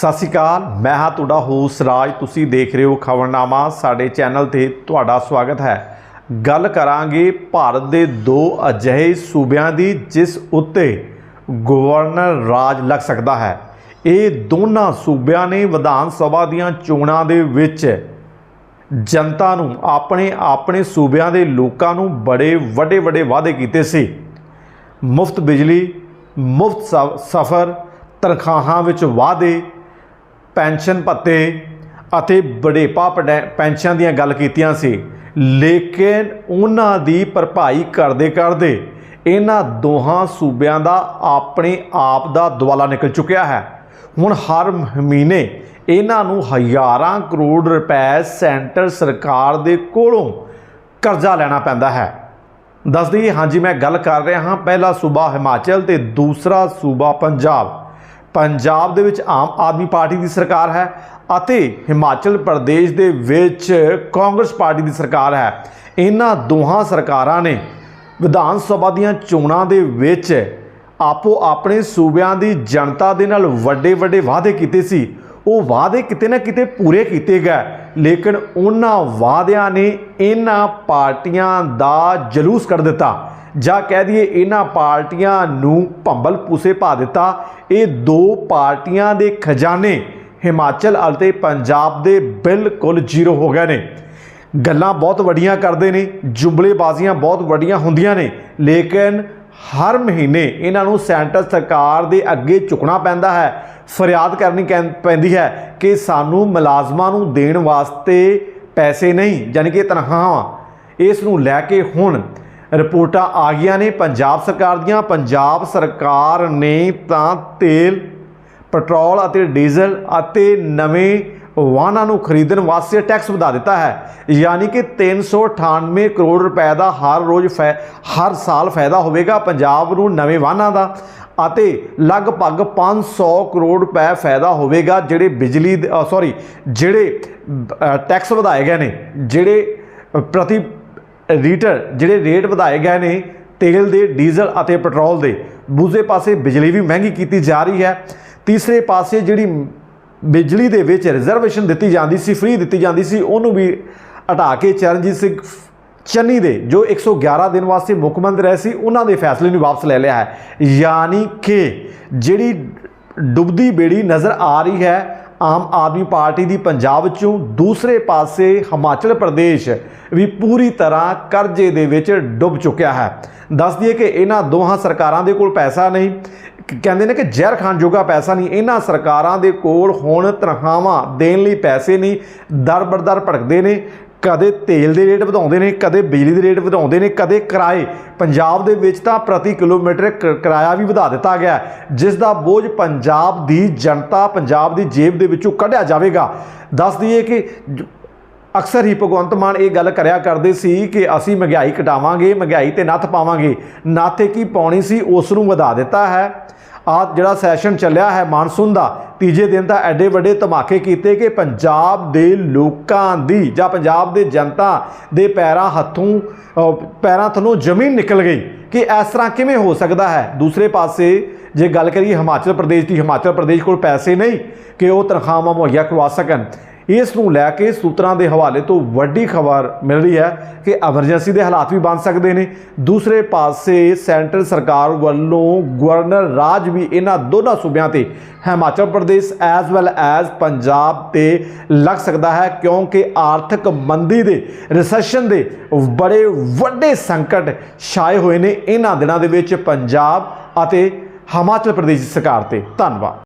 ਸਤਿ ਸ਼੍ਰੀ ਅਕਾਲ, ਮੈਂ ਹਾਂ ਤੁਹਾਡਾ ਹੋਸਟ ਰਾਜ, ਤੁਸੀਂ ਦੇਖ ਰਹੇ ਹੋ ਖਬਰਨਾਮਾ, ਸਾਡੇ ਚੈਨਲ ਤੇ ਤੁਹਾਡਾ ਸਵਾਗਤ ਹੈ। ਗੱਲ ਕਰਾਂਗੇ ਭਾਰਤ ਦੇ ਦੋ ਅਜਿਹੇ ਸੂਬਿਆਂ ਦੀ, ਜਿਸ ਉੱਤੇ ਗਵਰਨਰ ਰਾਜ ਲੱਗ ਸਕਦਾ ਹੈ। ਇਹ ਦੋਨਾਂ ਸੂਬਿਆਂ ਨੇ ਵਿਧਾਨ ਸਭਾ ਦੀਆਂ ਚੋਣਾਂ ਦੇ ਵਿੱਚ ਜਨਤਾ ਨੂੰ ਆਪਣੇ ਆਪਣੇ ਸੂਬਿਆਂ ਦੇ ਲੋਕਾਂ ਨੂੰ ਬੜੇ ਵੱਡੇ ਵੱਡੇ ਵਾਅਦੇ ਕੀਤੇ ਸੀ। ਮੁਫਤ ਬਿਜਲੀ, ਮੁਫਤ ਸਫ਼ਰ, ਤਨਖਾਹਾਂ ਵਿੱਚ ਵਾਅਦੇ ਪੈਨਸ਼ਨ ਭੱਤੇ ਅਤੇ ਬੜੇਪਾ ਪਡੈ- ਪੈਨਸ਼ਨ ਦੀਆਂ ਗੱਲ ਕੀਤੀਆਂ ਸੀ। ਲੇਕਿਨ ਉਹਨਾਂ ਦੀ ਭਰਪਾਈ ਕਰਦੇ ਕਰਦੇ ਇਹਨਾਂ ਦੋਹਾਂ ਸੂਬਿਆਂ ਦਾ ਆਪਣੇ ਆਪ ਦਾ ਦਵਾਲਾ ਨਿਕਲ ਚੁੱਕਿਆ ਹੈ। ਹੁਣ ਹਰ ਮਹੀਨੇ ਇਹਨਾਂ ਨੂੰ ਹਜ਼ਾਰਾਂ ਕਰੋੜ ਰੁਪਏ ਸੈਂਟਰ ਸਰਕਾਰ ਦੇ ਕੋਲੋਂ ਕਰਜ਼ਾ ਲੈਣਾ ਪੈਂਦਾ ਹੈ। ਦੱਸ ਦਈਏ, ਹਾਂਜੀ, ਮੈਂ ਗੱਲ ਕਰ ਰਿਹਾ ਹਾਂ। ਪਹਿਲਾ ਸੂਬਾ ਹਿਮਾਚਲ ਤੇ ਦੂਸਰਾ ਸੂਬਾ ਪੰਜਾਬ। ਪੰਜਾਬ ਦੇ ਵਿੱਚ ਆਮ ਆਦਮੀ ਪਾਰਟੀ ਦੀ ਸਰਕਾਰ ਹੈ ਅਤੇ ਹਿਮਾਚਲ ਪ੍ਰਦੇਸ਼ ਦੇ ਵਿੱਚ ਕਾਂਗਰਸ ਪਾਰਟੀ ਦੀ ਸਰਕਾਰ ਹੈ। ਇਹਨਾਂ ਦੋਹਾਂ ਸਰਕਾਰਾਂ ਨੇ ਵਿਧਾਨ ਸਭਾ ਦੀਆਂ ਚੋਣਾਂ ਦੇ ਵਿੱਚ ਆਪੋ ਆਪਣੇ ਸੂਬਿਆਂ ਦੀ ਜਨਤਾ ਦੇ ਨਾਲ ਵੱਡੇ ਵੱਡੇ ਵਾਅਦੇ ਕੀਤੇ ਸੀ। ਉਹ ਵਾਅਦੇ ਕਿਤੇ ਨਾ ਕਿਤੇ ਪੂਰੇ ਕੀਤੇ ਗਏ, ਲੇਕਿਨ ਉਹਨਾਂ ਵਾਅਦਿਆਂ ਨੇ ਇਹਨਾਂ ਪਾਰਟੀਆਂ ਦਾ ਜਲੂਸ ਕਰ ਦਿੱਤਾ। ਜਾਂ ਕਹਿ ਦਈਏ ਇਹਨਾਂ ਪਾਰਟੀਆਂ ਨੂੰ ਭੰਬਲ ਪੂਸੇ ਪਾ ਦਿੱਤਾ, ਇਹ ਦੋ ਪਾਰਟੀਆਂ ਦੇ ਖਜ਼ਾਨੇ ਹਿਮਾਚਲ ਅਤੇ ਪੰਜਾਬ ਦੇ ਬਿਲਕੁਲ ਜ਼ੀਰੋ ਹੋ ਗਏ ਨੇ। ਗੱਲਾਂ ਬਹੁਤ ਵੱਡੀਆਂ ਕਰਦੇ ਨੇ ਜੁਮਲੇਬਾਜ਼ੀਆਂ ਬਹੁਤ ਵੱਡੀਆਂ ਹੁੰਦੀਆਂ ਨੇ, ਲੇਕਿਨ ਹਰ ਮਹੀਨੇ ਇਹਨਾਂ ਨੂੰ ਸੈਂਟਰ ਸਰਕਾਰ ਦੇ ਅੱਗੇ ਝੁਕਣਾ ਪੈਂਦਾ ਹੈ। ਫਰਿਆਦ ਕਰਨੀ ਕਹਿੰ- ਪੈਂਦੀ ਹੈ ਕਿ ਸਾਨੂੰ ਮੁਲਾਜ਼ਮਾਂ ਨੂੰ ਦੇਣ ਵਾਸਤੇ ਪੈਸੇ ਨਹੀਂ, ਯਾਨੀ ਕਿ ਤਨਖਾਹਾਂ, ਇਸ ਨੂੰ ਲੈ ਕੇ ਹੁਣ ਰਿਪੋਰਟਾਂ ਆ ਗਈਆਂ ਨੇ। ਪੰਜਾਬ ਸਰਕਾਰ ਦੀਆਂ, ਪੰਜਾਬ ਸਰਕਾਰ ਨੇ ਤਾਂ ਤੇਲ, ਪੈਟਰੋਲ ਅਤੇ ਡੀਜ਼ਲ ਅਤੇ ਨਵੇਂ ਵਾਹਨਾਂ ਨੂੰ ਖਰੀਦਣ ਵਾਸਤੇ ਟੈਕਸ ਵਧਾ ਦਿੱਤਾ ਹੈ। ਯਾਨੀ ਕਿ 398 ਕਰੋੜ ਰੁਪਏ ਦਾ ਹਰ ਰੋਜ਼ ਫੈ, ਹਰ ਸਾਲ ਫਾਇਦਾ ਹੋਵੇਗਾ ਪੰਜਾਬ ਨੂੰ ਨਵੇਂ ਵਾਹਨਾਂ ਦਾ ਅਤੇ ਲਗਭਗ 500 ਕਰੋੜ ਰੁਪਏ ਫਾਇਦਾ ਹੋਵੇਗਾ ਜਿਹੜੇ ਬਿਜਲੀ ਸੌਰੀ ਜਿਹੜੇ ਟੈਕਸ ਵਧਾਏ ਗਏ ਨੇ, ਜਿਹੜੇ ਪ੍ਰਤੀ ਲੀਟਰ ਜਿਹੜੇ ਰੇਟ ਵਧਾਏ ਗਏ ਨੇ ਤੇਲ ਦੇ, ਡੀਜ਼ਲ ਅਤੇ ਪੈਟਰੋਲ ਦੇ। ਦੂਜੇ ਪਾਸੇ ਬਿਜਲੀ ਵੀ ਮਹਿੰਗੀ ਕੀਤੀ ਜਾ ਰਹੀ ਹੈ। ਤੀਸਰੇ ਪਾਸੇ ਜਿਹੜੀ ਬਿਜਲੀ ਦੇ ਵਿੱਚ ਰਿਜ਼ਰਵੇਸ਼ਨ ਦਿੱਤੀ ਜਾਂਦੀ ਸੀ ਫ੍ਰੀ ਦਿੱਤੀ ਜਾਂਦੀ ਸੀ, ਉਹਨੂੰ ਵੀ ਹਟਾ ਕੇ ਚਰਨਜੀਤ ਸਿੰਘ ਚੰਨੀ ਦੇ, ਜੋ 111 ਦਿਨ ਵਾਸਤੇ ਮੁੱਖ ਮੰਤਰੀ ਰਹੇ ਸੀ, ਉਹਨਾਂ ਦੇ ਫੈਸਲੇ ਨੂੰ ਵਾਪਸ ਲੈ ਲਿਆ ਹੈ। ਯਾਨੀ ਕਿ ਜਿਹੜੀ ਡੁੱਬਦੀ ਬੇੜੀ ਨਜ਼ਰ ਆ ਰਹੀ ਹੈ ਆਮ ਆਦਮੀ ਪਾਰਟੀ ਦੀ ਪੰਜਾਬ 'ਚੋਂ ਦੂਸਰੇ ਪਾਸੇ ਹਿਮਾਚਲ ਪ੍ਰਦੇਸ਼ ਵੀ ਪੂਰੀ ਤਰ੍ਹਾਂ ਕਰਜ਼ੇ ਦੇ ਵਿੱਚ ਡੁੱਬ ਚੁੱਕਿਆ ਹੈ। ਦੱਸ ਦਈਏ ਕਿ ਇਹਨਾਂ ਦੋਹਾਂ ਸਰਕਾਰਾਂ ਦੇ ਕੋਲ ਪੈਸਾ ਨਹੀਂ। ਕਹਿੰਦੇ ਨੇ ਕਿ ਜ਼ਹਿਰ ਖਾਨ ਜੋਗਾ ਪੈਸਾ ਨਹੀਂ। ਇਹਨਾਂ ਸਰਕਾਰਾਂ ਦੇ ਕੋਲ ਹੁਣ ਤਨਖਾਹਾਂ ਦੇਣ ਲਈ ਪੈਸੇ ਨਹੀਂ। ਦਰ ਬਰਦਰ ਭੜਕਦੇ ਨੇ। ਕਦੇ ਤੇਲ ਦੇ ਰੇਟ ਵਧਾਉਂਦੇ ਨੇ, ਕਦੇ ਬਿਜਲੀ ਦੇ ਰੇਟ ਵਧਾਉਂਦੇ ਨੇ, ਕਦੇ ਕਿਰਾਏ। ਪੰਜਾਬ ਦੇ ਵਿੱਚ ਤਾਂ ਪ੍ਰਤੀ ਕਿਲੋਮੀਟਰ ਕ- ਕਿਰਾਇਆ ਵੀ ਵਧਾ ਦਿੱਤਾ ਗਿਆ ਜਿਸ ਦਾ ਬੋਝ ਪੰਜਾਬ ਦੀ ਜਨਤਾ, ਪੰਜਾਬ ਦੀ ਜੇਬ ਦੇ ਵਿੱਚੋਂ ਕੱਢਿਆ ਜਾਵੇਗਾ। ਦੱਸ ਦਈਏ ਕਿ ਅਕਸਰ ਹੀ ਭਗਵੰਤ ਮਾਨ ਇਹ ਗੱਲ ਕਰਿਆ ਕਰਦੇ ਸੀ ਕਿ ਅਸੀਂ ਮਹਿੰਗਾਈ ਘਟਾਵਾਂਗੇ, ਮਹਿੰਗਾਈ ਤੇ ਨੱਥ ਪਾਵਾਂਗੇ। ਨੱਥ ਕੀ ਪਾਉਣੀ ਸੀ, ਉਸ ਨੂੰ ਵਧਾ ਦਿੱਤਾ ਹੈ। ਆ ਜਿਹੜਾ ਸੈਸ਼ਨ ਚੱਲਿਆ ਹੈ ਮਾਨਸੂਨ ਦਾ, ਤੀਜੇ ਦਿਨ ਤਾਂ ਐਡੇ ਵੱਡੇ ਧਮਾਕੇ ਕੀਤੇ ਕਿ ਪੰਜਾਬ ਦੇ ਲੋਕਾਂ ਦੀ ਜਾਂ ਪੰਜਾਬ ਦੇ ਜਨਤਾ ਦੇ ਪੈਰਾਂ ਹੱਥੋਂ ਪੈਰਾਂ ਥੱਲੋਂ ਜ਼ਮੀਨ ਨਿਕਲ ਗਈ ਕਿ ਇਸ ਤਰ੍ਹਾਂ ਕਿਵੇਂ ਹੋ ਸਕਦਾ ਹੈ? ਦੂਸਰੇ ਪਾਸੇ ਜੇ ਗੱਲ ਕਰੀਏ ਹਿਮਾਚਲ ਪ੍ਰਦੇਸ਼ ਦੀ, ਹਿਮਾਚਲ ਪ੍ਰਦੇਸ਼ ਕੋਲ ਪੈਸੇ ਨਹੀਂ ਕਿ ਉਹ ਤਨਖਾਹਾਂ ਮੁਹੱਈਆ ਕਰਵਾ ਸਕਣ। ਇਸ ਨੂੰ ਲੈ ਕੇ ਸੂਤਰਾਂ ਦੇ ਹਵਾਲੇ ਤੋਂ ਵੱਡੀ ਖਬਰ ਮਿਲ ਰਹੀ ਹੈ ਕਿ ਐਮਰਜੈਂਸੀ ਦੇ ਹਾਲਾਤ ਵੀ ਬਣ ਸਕਦੇ ਨੇ। ਦੂਸਰੇ ਪਾਸੇ ਸੈਂਟਰ ਸਰਕਾਰ ਵੱਲੋਂ ਗਵਰਨਰ ਰਾਜ ਵੀ ਇਹਨਾਂ ਦੋਨਾਂ ਸੂਬਿਆਂ ਤੇ Himachal Pradesh as well as Punjab ਤੇ ਲੱਗ ਸਕਦਾ ਹੈ ਕਿਉਂਕਿ ਆਰਥਿਕ ਮੰਦੀ ਦੇ ਰਿਸੈਸ਼ਨ ਦੇ ਬੜੇ ਵੱਡੇ ਸੰਕਟ ਛਾਏ ਹੋਏ ਨੇ। ਇਹਨਾਂ ਦਿਨਾਂ ਦੇ ਵਿੱਚ ਪੰਜਾਬ ਅਤੇ ਹਿਮਾਚਲ ਪ੍ਰਦੇਸ਼ ਸਰਕਾਰ ਤੇ ਧੰਨਵਾਦ।